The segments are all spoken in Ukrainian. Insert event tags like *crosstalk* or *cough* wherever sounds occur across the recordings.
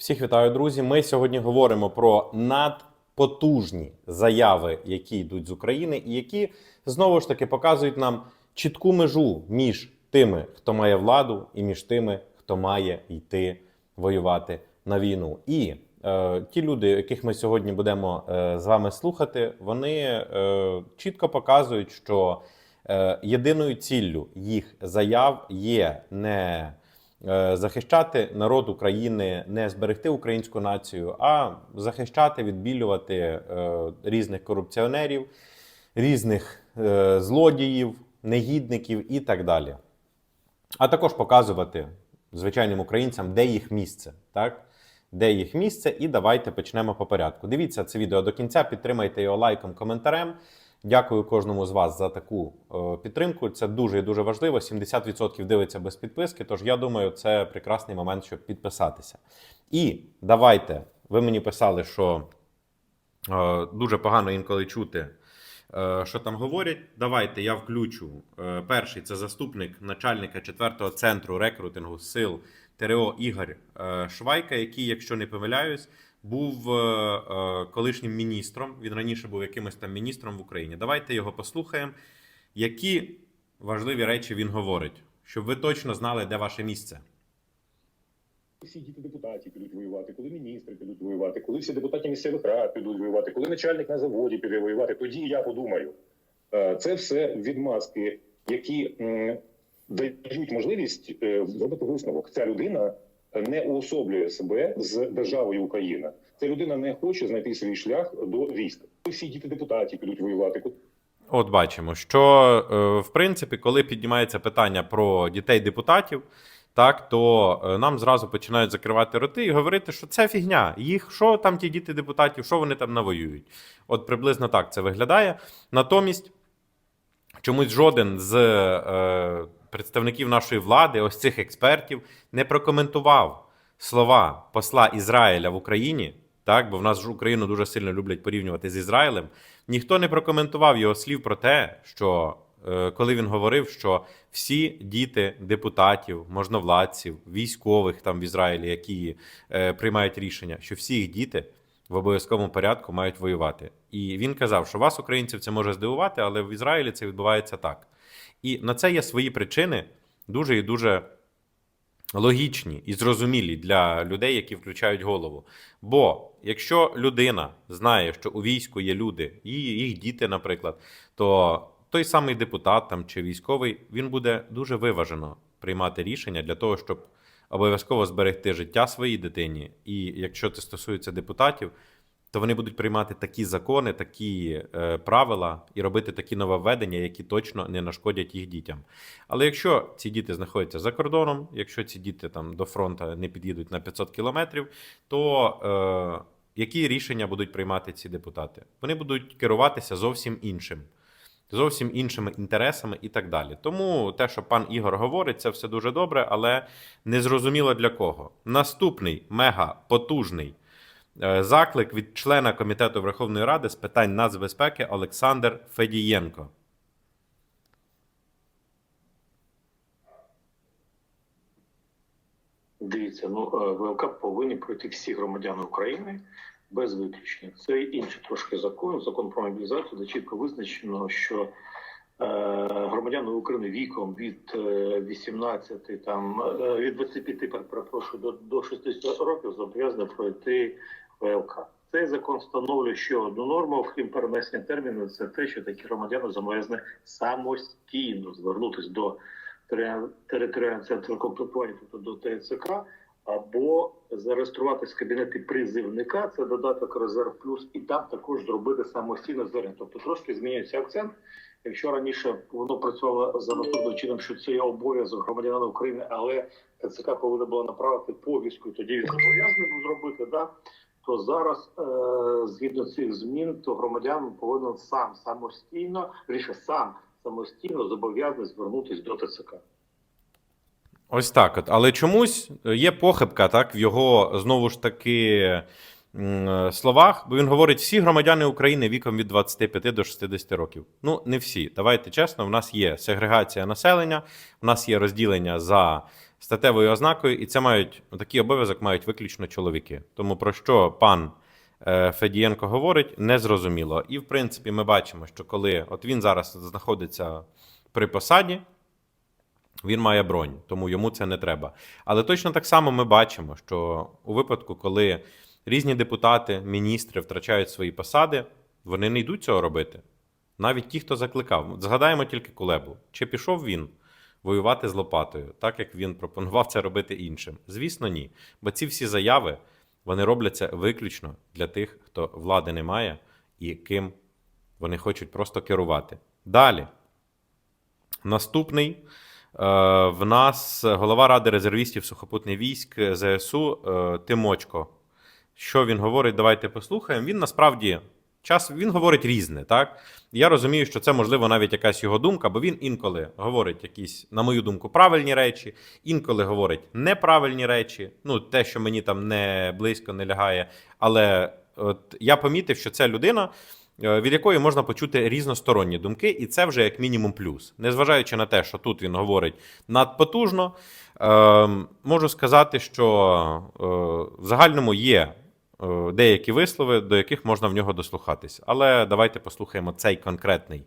Всіх вітаю, друзі. Ми сьогодні говоримо про надпотужні заяви, які йдуть з України, і які знову ж таки показують нам чітку межу між тими, хто має владу, і між тими, хто має йти воювати на війну. І е, ті люди, яких ми сьогодні будемо е, з вами слухати, вони е, чітко показують, що е, єдиною ціллю їх заяв є не захищати народ України, не зберегти українську націю, а захищати, відбілювати е, різних корупціонерів, різних е, злодіїв, негідників і так далі. А також показувати звичайним українцям, де їх місце, так? Де їх місце, і давайте почнемо по порядку. Дивіться це відео до кінця, підтримайте його лайком, коментарем. Дякую кожному з вас за таку е, підтримку. Це дуже і дуже важливо. 70% дивиться без підписки. Тож я думаю, це прекрасний момент, щоб підписатися. І давайте. Ви мені писали, що е, дуже погано інколи чути, е, що там говорять. Давайте я включу. Перший це заступник начальника 4-го центру рекрутингу сил ТРО Ігор Швайка, який, якщо не помиляюсь, був е, е, колишнім міністром. Він раніше був якимось там міністром в Україні. Давайте його послухаємо. Які важливі речі він говорить, щоб ви точно знали, де ваше місце. всі діти депутатів підуть воювати, коли міністри підуть воювати, коли всі депутати місцевих рад підуть воювати, коли начальник на заводі піде воювати, тоді я подумаю. Е, Це все відмазки, які дають можливість зробити висновок. Ця людина не уособлює себе з державою Україна. Ця людина не хоче знайти свій шлях до військ. Всі діти депутатів підуть воювати, От бачимо, що е, в принципі, коли піднімається питання про дітей депутатів, так то е, нам зразу починають закривати роти і говорити, що це фігня. Їх що там ті діти депутатів, що вони там навоюють? От приблизно так це виглядає. Натомість чомусь жоден з е, представників нашої влади, ось цих експертів, не прокоментував слова посла Ізраїля в Україні. Так, бо в нас ж Україну дуже сильно люблять порівнювати з Ізраїлем. Ніхто не прокоментував його слів про те, що е, коли він говорив, що всі діти депутатів, можновладців, військових там в Ізраїлі, які е, приймають рішення, що всі їх діти в обов'язковому порядку мають воювати. І він казав, що вас, українців, це може здивувати, але в Ізраїлі це відбувається так. І на це є свої причини, дуже і дуже логічні і зрозумілі для людей, які включають голову. Бо якщо людина знає, що у війську є люди, і їх діти, наприклад, то той самий депутат там чи військовий він буде дуже виважено приймати рішення для того, щоб обов'язково зберегти життя своїй дитині. І якщо це стосується депутатів, то вони будуть приймати такі закони, такі е, правила і робити такі нововведення, які точно не нашкодять їх дітям. Але якщо ці діти знаходяться за кордоном, якщо ці діти там до фронту не під'їдуть на 500 кілометрів, то е, які рішення будуть приймати ці депутати? Вони будуть керуватися зовсім іншим. Зовсім іншими інтересами і так далі. Тому те, що пан Ігор говорить, це все дуже добре, але незрозуміло для кого. Наступний мега потужний заклик від члена комітету Верховної Ради з питань нацбезпеки Олександр Федієнко. Дивіться, ну е, ВЛК повинні пройти всі громадяни України без виключення. Це інший трошки закон, закон про мобілізацію, де чітко визначено, що е, громадяни України віком від е, 18, там е, від 25, перепрошую, до, до 60 років зобов'язані пройти ВЛК. Цей закон встановлює ще одну норму, окрім перенесення терміну, це те, що такі громадяни зобов'язані самостійно звернутися до територіального центру комплектування, тобто до ТЦК, або зареєструватися в кабінеті призивника, це додаток резерв плюс, і там також зробити самостійне звернення. Тобто трошки змінюється акцент. Якщо раніше воно працювало за наступним чином, що це є обов'язок громадянина України, але ТЦК повинна була направити повістку, тоді він зобов'язаний був зробити, да, то зараз, е, згідно цих змін, то громадян повинен сам самостійно, ріше сам самостійно зобов'язаний звернутися до ТЦК. Ось так. От. Але чомусь є похибка так, в його знову ж таки словах, бо він говорить: всі громадяни України віком від 25 до 60 років. Ну, не всі. Давайте чесно, в нас є сегрегація населення, в нас є розділення за статевою ознакою, і це мають такий обов'язок мають виключно чоловіки. Тому про що пан е, Федієнко говорить, незрозуміло. І в принципі, ми бачимо, що коли от він зараз знаходиться при посаді, він має бронь, тому йому це не треба. Але точно так само ми бачимо, що у випадку, коли різні депутати, міністри втрачають свої посади, вони не йдуть цього робити. Навіть ті, хто закликав. Згадаємо тільки Кулебу. Чи пішов він воювати з Лопатою, так як він пропонував це робити іншим? Звісно, ні. Бо ці всі заяви вони робляться виключно для тих, хто влади не має і ким вони хочуть просто керувати. Далі. Наступний е, в нас голова Ради резервістів сухопутних військ ЗСУ е, Тимочко. Що він говорить? Давайте послухаємо. Він насправді час він говорить різне, так? Я розумію, що це можливо навіть якась його думка, бо він інколи говорить якісь, на мою думку, правильні речі, інколи говорить неправильні речі. Ну, те, що мені там не близько не лягає. Але от я помітив, що це людина, е, від якої можна почути різносторонні думки, і це вже як мінімум плюс. Незважаючи на те, що тут він говорить надпотужно, е, можу сказати, що е, в загальному є деякі вислови, до яких можна в нього дослухатись. Але давайте послухаємо цей конкретний.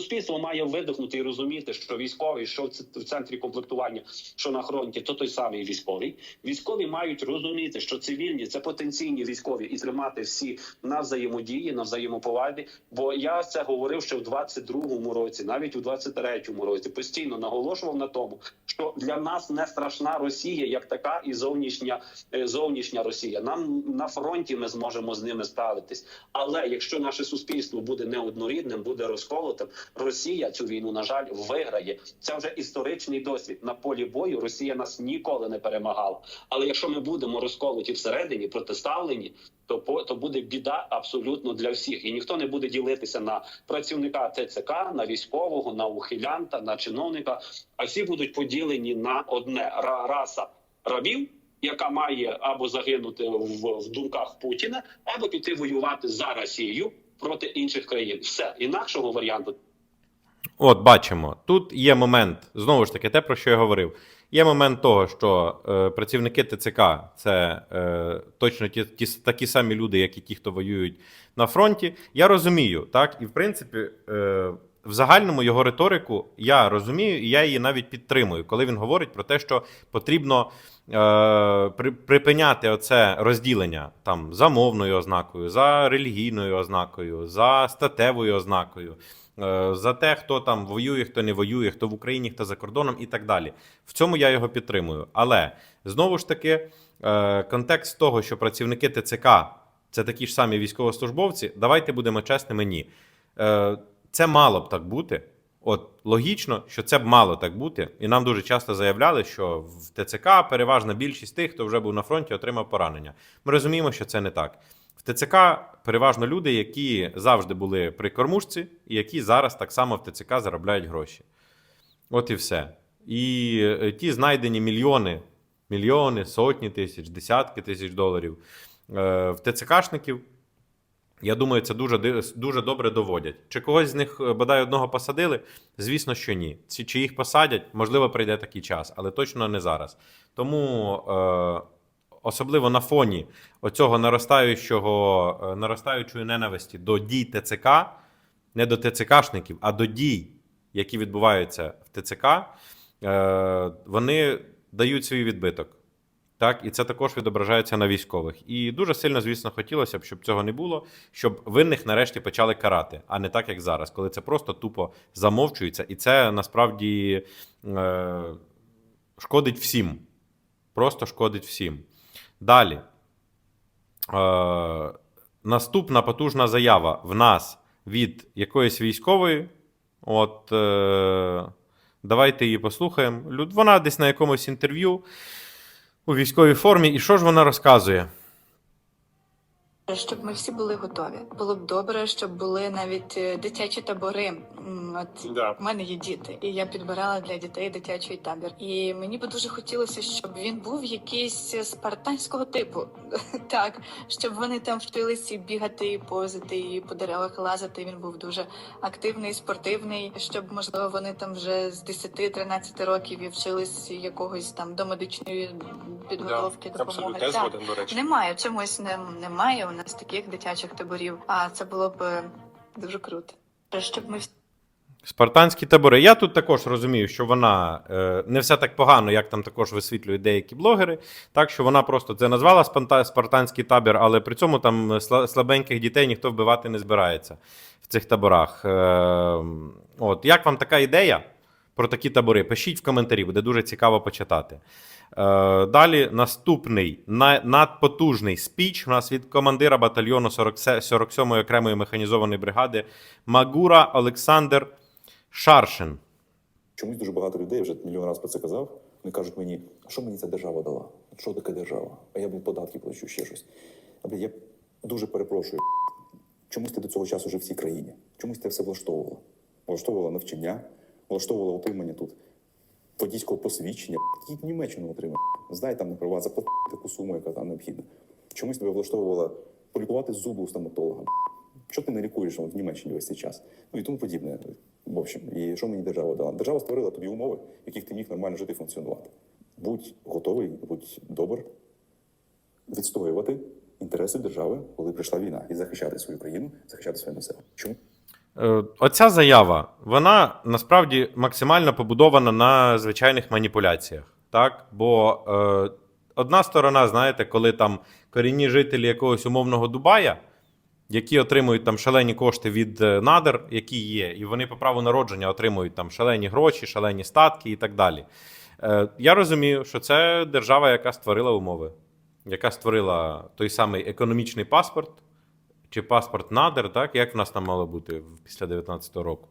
Суспільство має видихнути і розуміти, що військовий, що в центрі комплектування, що на фронті, то той самий військовий. Військові мають розуміти, що цивільні це потенційні військові, і тримати всі на взаємодії, на взаємоповаді. Бо я це говорив ще в 22-му році, навіть у 23-му році, постійно наголошував на тому, що для нас не страшна Росія як така, і зовнішня е, зовнішня Росія. Нам на фронті ми зможемо з ними справитись. Але якщо наше суспільство буде неоднорідним, буде розколотим, Росія цю війну на жаль виграє. Це вже історичний досвід на полі бою. Росія нас ніколи не перемагала. Але якщо ми будемо розколоті всередині, протиставлені, то по то буде біда абсолютно для всіх, і ніхто не буде ділитися на працівника ТЦК, на військового, на ухилянта, на чиновника. А всі будуть поділені на одне раса рабів. Яка має або загинути в, в думках Путіна, або піти воювати за Росію проти інших країн. Все інакшого варіанту От бачимо, тут є момент, знову ж таки, те, про що я говорив. Є момент того, що е, працівники ТЦК це е, точно ті, ті такі самі люди, як і ті, хто воюють на фронті. Я розумію, так, і в принципі, е, в загальному його риторику я розумію, і я її навіть підтримую, коли він говорить про те, що потрібно е, при, припиняти оце розділення там за мовною ознакою, за релігійною ознакою, за статевою ознакою. Е, за те, хто там воює, хто не воює, хто в Україні, хто за кордоном і так далі. В цьому я його підтримую. Але знову ж таки, е, контекст того, що працівники ТЦК це такі ж самі військовослужбовці, давайте будемо чесними, ні. Е, Це мало б так бути. От логічно, що це б мало так бути, і нам дуже часто заявляли, що в ТЦК переважна більшість тих, хто вже був на фронті, отримав поранення. Ми розуміємо, що це не так. В ТЦК переважно люди, які завжди були при кормушці, і які зараз так само в ТЦК заробляють гроші. От і все. І е, ті знайдені мільйони, мільйони, сотні тисяч, десятки тисяч доларів е, в ТЦКшників. Я думаю, це дуже, дуже добре доводять. Чи когось з них е, бодай одного посадили? Звісно, що ні. Чи їх посадять, можливо, прийде такий час, але точно не зараз. Тому е, особливо на фоні оцього наростаючого, е, наростаючої ненависті до дій ТЦК, не до ТЦКшників, а до дій, які відбуваються в ТЦК, е, вони дають свій відбиток. Так, і це також відображається на військових. І дуже сильно, звісно, хотілося б, щоб цього не було, щоб винних нарешті почали карати, а не так, як зараз, коли це просто тупо замовчується, і це насправді е, шкодить всім. Просто шкодить всім. Далі. Е, наступна потужна заява в нас від якоїсь військової. От е, давайте її послухаємо. Вона десь на якомусь інтерв'ю у військовій формі. І що ж вона розказує? Щоб ми всі були готові. Було б добре, щоб були навіть е, дитячі табори. От Да. у мене є діти, і я підбирала для дітей дитячий табір. І мені би дуже хотілося, щоб він був якийсь спартанського типу. *laughs* Так, щоб вони там вчилися бігати, і повзати, і по деревах лазити. Він був дуже активний, спортивний. Щоб можливо вони там вже з 10-13 років і вчились якогось там до медичної підготовки Да, абсолютно, допомоги. Так. згоден, до речі. Немає чомусь не, немає у нас таких дитячих таборів. А це було б е, дуже круто. Щоб ми Спартанські табори. Я тут також розумію, що вона е, не все так погано, як там також висвітлюють деякі блогери. Так що вона просто це назвала спартанський табір, але при цьому там сла- слабеньких дітей ніхто вбивати не збирається в цих таборах. Е, от як вам така ідея про такі табори? Пишіть в коментарі, буде дуже цікаво почитати. Е, далі наступний на- надпотужний спіч у нас від командира батальйону 47-ї окремої механізованої бригади Магура Олександр Шаршин. Чомусь дуже багато людей вже мільйон разів про це казав. Вони кажуть мені, а що мені ця держава дала? Що таке держава? А я блін, податки плачу, ще щось. А я дуже перепрошую. Чомусь ти до цього часу жив в цій країні? Чомусь ти все влаштовувало? Влаштовувало навчання, влаштовувало отримання тут водійського посвідчення. Їдь Німеччину отримай. Здай там на права, заплати таку суму, яка там необхідна. Чомусь тебе влаштовувало полікувати зуби у стоматолога. Що ти не лікуєш в Німеччині весь цей час? Ну і тому подібне. В общем, і що мені держава дала? Держава створила тобі умови, в яких ти міг нормально жити і функціонувати. Будь готовий, будь добр відстоювати інтереси держави, коли прийшла війна, і захищати свою країну, захищати своє населення. Чому? Е, Оця заява, вона насправді максимально побудована на звичайних маніпуляціях. Так? Бо е, одна сторона, знаєте, коли там корінні жителі якогось умовного Дубая, які отримують там шалені кошти від е, надр, які є, і вони по праву народження отримують там шалені гроші, шалені статки і так далі. Е, я розумію, що це держава, яка створила умови, яка створила той самий економічний паспорт, чи паспорт надр, так як в нас там мало бути після 19-го року.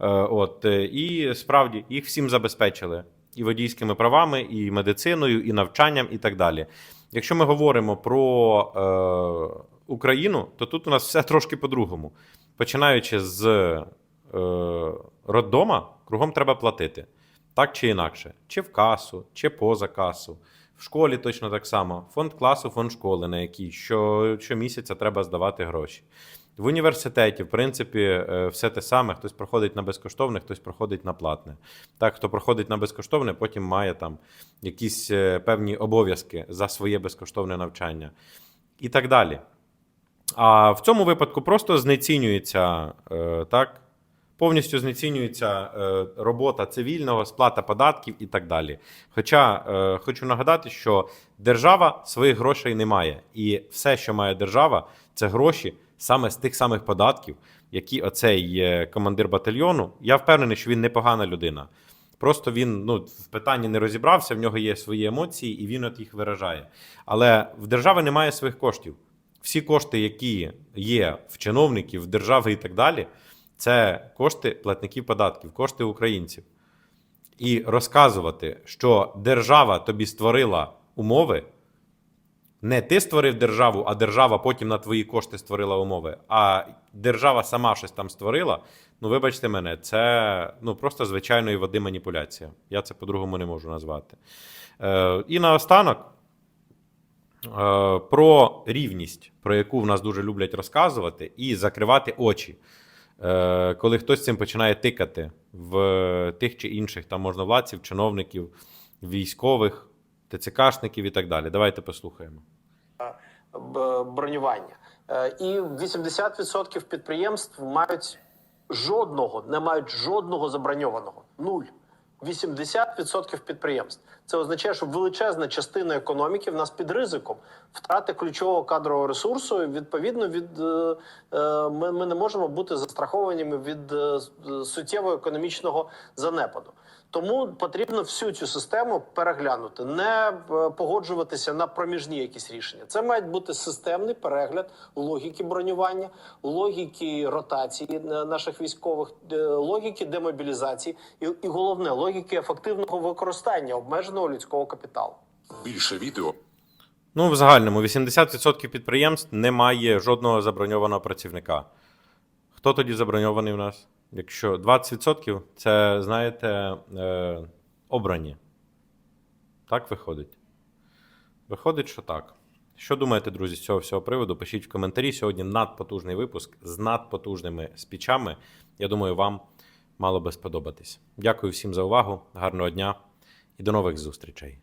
Е, от, е, і справді їх всім забезпечили і водійськими правами, і медициною, і навчанням, і так далі. Якщо ми говоримо про е, Україну, то тут у нас все трошки по-другому. Починаючи з е, роддома, кругом треба платити. Так чи інакше, чи в касу, чи поза касу. В школі точно так само. Фонд класу, фонд школи, на який що, щомісяця треба здавати гроші. В університеті, в принципі, е, все те саме. Хтось проходить на безкоштовне, хтось проходить на платне. Так, хто проходить на безкоштовне, потім має там якісь е, певні обов'язки за своє безкоштовне навчання і так далі. А в цьому випадку просто знецінюється е, так, повністю знецінюється е, робота цивільного, сплата податків і так далі. Хоча е, хочу нагадати, що держава своїх грошей не має, і все, що має держава, це гроші саме з тих самих податків, які оцей е, командир батальйону. Я впевнений, що він непогана людина. Просто він ну, в питанні не розібрався, в нього є свої емоції, і він от їх виражає. Але в держави немає своїх коштів. Всі кошти, які є в чиновників, в держави і так далі, це кошти платників податків, кошти українців. І розказувати, що держава тобі створила умови, не ти створив державу, а держава потім на твої кошти створила умови, а держава сама щось там створила. Ну, вибачте мене, це ну, просто звичайної води маніпуляція. Я це по-другому не можу назвати. Е, і наостанок. Е, про рівність, про яку в нас дуже люблять розказувати, і закривати очі. Е, Коли хтось цим починає тикати в тих чи інших там можновладців, чиновників, військових, ТЦКшників і так далі. Давайте послухаємо. бронювання. Е, І 80% підприємств мають жодного, не мають жодного заброньованого. Нуль. 80% підприємств. Це означає, що величезна частина економіки в нас під ризиком втрати ключового кадрового ресурсу. І, відповідно, від е, е, ми, ми не можемо бути застрахованими від е, суттєвого економічного занепаду. Тому потрібно всю цю систему переглянути, не е, погоджуватися на проміжні якісь рішення. Це має бути системний перегляд логіки бронювання, логіки ротації е, наших військових, е, логіки демобілізації і, і головне логіки ефективного використання обмеженого людського капіталу. Більше відео Ну, в загальному 80% підприємств не має жодного заброньованого працівника. Хто тоді заброньований у нас? Якщо 20% це, знаєте, е, обрані. Так виходить? Виходить, що так. Що думаєте, друзі, з цього всього приводу? Пишіть в коментарі. Сьогодні надпотужний випуск з надпотужними спічами. Я думаю, вам мало би сподобатись. Дякую всім за увагу. Гарного дня і до нових зустрічей.